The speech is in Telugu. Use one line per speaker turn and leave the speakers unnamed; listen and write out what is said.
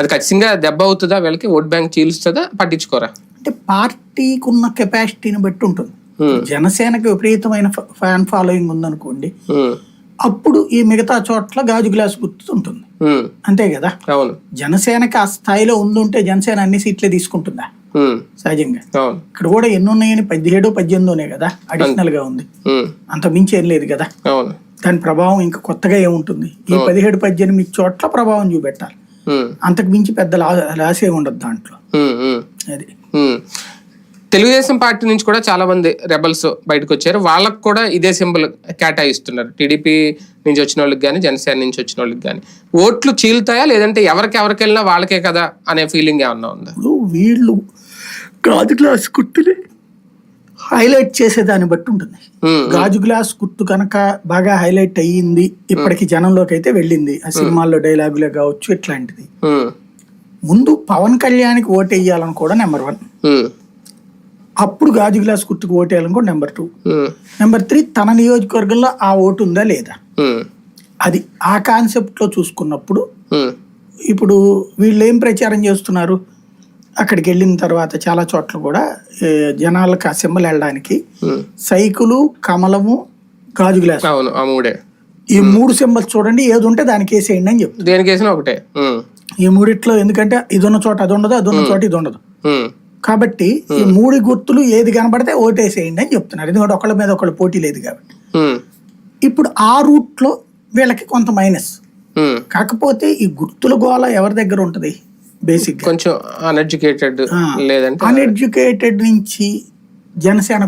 అది ఖచ్చితంగా దెబ్బ అవుతుందా వీళ్ళకి ఓట్ బ్యాంక్ చీలుస్తుందా పట్టించుకోరా?
అంటే పార్టీకి ఉన్న కెపాసిటీని బట్టి ఉంటుంది. జనసేనకి విపరీతమైన ఫ్యాన్ ఫాలోయింగ్ ఉందనుకోండి అప్పుడు ఈ మిగతా చోట్ల గాజు గ్లాస్ గుర్తు ఉంటుంది.
ఉమ్,
అంతే కదా? జనసేనకి ఆ స్థాయిలో ఉండుంటే జనసేన అన్ని సీట్లే తీసుకుంటుందా? సహజంగా. ఇక్కడ కూడా ఎన్ని ఉన్నాయని పదిహేడు పద్దెనిమిదినే కదా అడిషనల్గా ఉంది అంత మించి ఏం లేదు కదా? దాని ప్రభావం ఇంకా కొత్తగా ఏముంటుంది? ఈ పదిహేడు పద్దెనిమిది చోట్ల ప్రభావం చూపెట్టాలి. అంతకు మించి పెద్ద లాసే ఉండదు దాంట్లో. అది.
తెలుగుదేశం పార్టీ నుంచి కూడా చాలా మంది రెబల్స్ బయటకు వచ్చారు వాళ్ళకు కూడా ఇదే సింబల్ కేటాయిస్తున్నారు. టీడీపీ నుంచి వచ్చిన వాళ్ళకి కానీ జనసేన నుంచి వచ్చిన వాళ్ళకి కానీ ఓట్లు చీలుతాయా? లేదంటే ఎవరికి ఎవరికి వెళ్ళినా వాళ్ళకే కదా అనే ఫీలింగ్ ఏమన్నా ఉందా?
వీళ్ళు గాజు గ్లాస్ గుర్తుని హైలైట్ చేసే దాన్ని బట్టి ఉంటుంది. గాజు గ్లాస్ గుర్తు కనుక బాగా హైలైట్ అయ్యింది ఇప్పటికి జనంలోకి అయితే వెళ్ళింది. ఆ సినిమాల్లో డైలాగులే కావచ్చు ఇట్లాంటిది. ముందు పవన్ కళ్యాణ్కి ఓటు వేయాలని కూడా నెంబర్ వన్. అప్పుడు గాజు గ్లాస్ గుర్తుకు ఓటు వేయాలని కూడా నెంబర్ టూ. నెంబర్ త్రీ తన నియోజకవర్గంలో ఆ ఓటు ఉందా లేదా? అది ఆ కాన్సెప్ట్లో చూసుకున్నప్పుడు ఇప్పుడు వీళ్ళు ఏం ప్రచారం చేస్తున్నారు? అక్కడికి వెళ్ళిన తర్వాత చాలా చోట్ల కూడా జనాలకు ఆ సింబల్ వెళ్ళడానికి. సైకిలు కమలము గాజు గ్లాస్
అవును ఆ మూడే.
ఈ మూడు సింబల్స్ చూడండి ఏది ఉంటే దానికి వేసేయండి అని చెప్తారు
దేనికి వేసినా ఒకటే
ఈ మూడిట్లో ఎందుకంటే ఇది ఉన్న చోట అది ఉండదు అది ఉన్న చోట ఇది ఉండదు. కాబట్టి ఈ మూడు గుర్తులు ఏది కనబడితే ఓటేసేయండి అని చెప్తున్నారు. ఎందుకంటే ఒకళ్ళ మీద ఒకళ్ళ పోటీ లేదు కాబట్టి. ఇప్పుడు ఆ రూట్లో వీళ్ళకి కొంత మైనస్. కాకపోతే ఈ గుర్తుల గోళ ఎవరి దగ్గర ఉంటుంది? బేసిక్
కొంచెం అన్ఎడ్యుకేటెడ్ లేదంటే
అన్ఎడ్యుకేటెడ్ నుంచి జనసేన